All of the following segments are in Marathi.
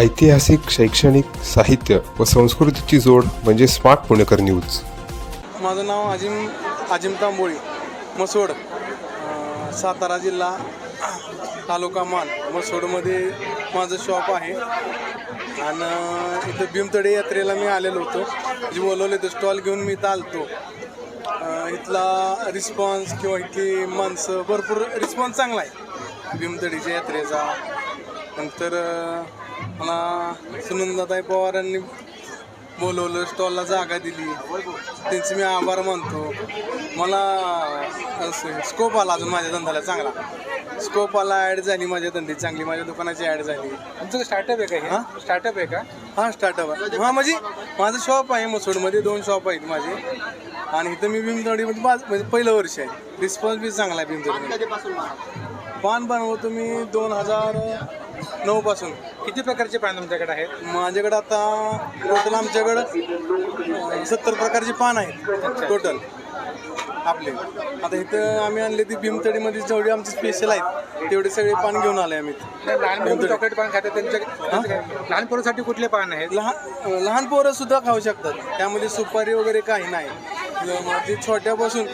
ऐतिहासिक शैक्षणिक साहित्य व संस्कृतीची जोड म्हणजे स्मार्ट पुणेकर न्यूज. माझं नाव अजिम अजिम तांबोळी मसोड सातारा जिल्हा तालुका मान मसोडमध्ये माझं शॉप आहे. आणि इथं भीमतडे यात्रेला मी आलेलो होतो. म्हणजे जे बोलवले तर स्टॉल घेऊन मी इथं आलतो. इथला रिस्पॉन्स किंवा इथली माणसं भरपूर रिस्पॉन्स चांगला आहे. भीमतडीच्या यात्रेचा. नंतर मला सुनंदाताई पवारांनी बोलवलं स्टॉलला जागा दिली. त्यांचे मी आभार मानतो. मला असं स्कोप आला अजून माझ्या धंद्याला चांगला. स्कोप आला ॲड झाली माझ्या धंद्याची चांगली. माझ्या दुकानाची ॲड झाली. तुमचं स्टार्टअप आहे का हा? स्टार्टअप आहे का? हां स्टार्टअप आहे. हां म्हणजे माझं शॉप आहे मसूडमध्ये. दोन शॉप आहेत माझे. आणि इथं मी भीमतडीमध्ये बाज म्हणजे पहिलं वर्ष आहे. रिस्पॉन्स बी चांगला आहे भीमतडीमध्ये पान बनवतो मी दोन हजार नऊपासून किती प्रकारचे पान तुमच्याकडे आहेत? माझ्याकडं आता टोटल आमच्याकडं सत्तर प्रकारचे पान आहेत टोटल आपले. आता इथं आम्ही आणले ती भीमतडीमध्ये जेवढे आमचे स्पेशल आहेत तेवढे सगळे पान घेऊन आले आम्ही. लहान चॉकलेट पान खातात त्यांच्या? लहान पोरांसाठी कुठले पान आहेत? लहान लहान पोरं सुद्धा खाऊ शकतात. त्यामध्ये सुपारी वगैरे काही नाही. ते छोट्यापासून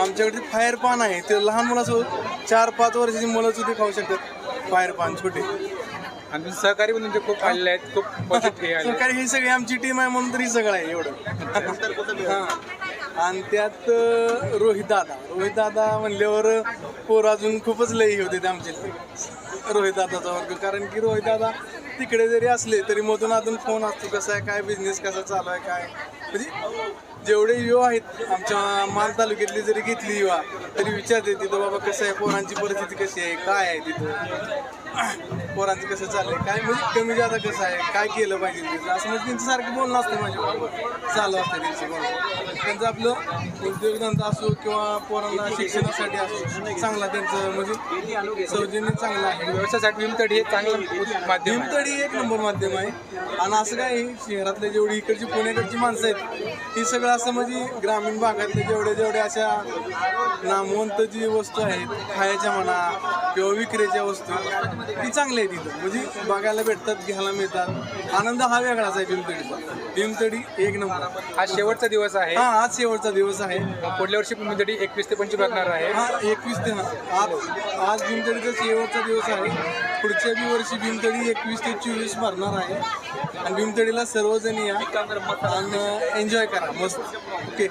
आमच्याकडे फायर पान आहे ते लहान मुलासोबत चार पाच वर्षाची मुलं सुद्धा खाऊ शकतात फायर पान छोटे. आणि तुमचे सहकारी पण तुमचे खूप आलेले आहेत खूप हे आले सरकारी ही सगळी आमची टीम आहे म्हणून तरी सगळं आहे एवढं. हां. आणि त्यात रोहित दादा. रोहित दादा म्हणल्यावर पोर अजून खूपच लई होते ते आमचे. रोहितदादाचा वर्ग. कारण की रोहित दादा तिकडे जरी असले तरी मधून अजून फोन असतो कसा आहे? काय बिझनेस कसा चालू आहे? काय? म्हणजे जेवढे युवा आहेत आमच्या माल तालुक्यातली जरी घेतली युवा तरी विचारते तिथं बाबा कसं आहे? पोरांची परिस्थिती कशी आहे? काय आहे तिथं? पोरांचं कसं चाललंय? काय म्हणजे कमी जादा कसं आहे? काय केलं पाहिजे असं म्हणजे त्यांचं सारखं बोलणं असतं म्हणजे माझ्या चालू असतं त्यांचं बोलणं. त्यांचं आपलं उद्योगधंदा असो किंवा पोरांना शिक्षणासाठी असो चांगला त्यांचं. म्हणजे सौजन्य चांगलं आहे. व्यवसायासाठी भीमतडी हे चांगलं माध्यम भीमतडी एक नंबर माध्यम आहे. आणि असं काय आहे, शहरातले जेवढी इकडची पुण्याकडची माणसं आहेत ती सगळं असं म्हणजे ग्रामीण भागातले जेवढे जेवढे अशा नामवंत जी वस्तू आहेत खायच्या म्हणा किंवा विक्रीच्या वस्तू. ती चांगली आहे तिथं. म्हणजे बघायला भेटतात घ्यायला मिळतात. आनंद हा वेगळाच आहे भीमतडीचा. भीमतडी एक नंबर. हा शेवटचा दिवस आहे. हा आज शेवटचा दिवस आहे. पुढल्या वर्षी भीमतडी एकवीस ते पंचवीस लागणार आहे. हा एकवीस ते हा. आज आज भीमतडीचा शेवटचा दिवस आहे. पुढच्या बी वर्षी भीमतडी एकवीस ते चोवीस भरणार आहे. आणि भीमतडीला सर्वजण या आणि एन्जॉय करा. मस्त. ओके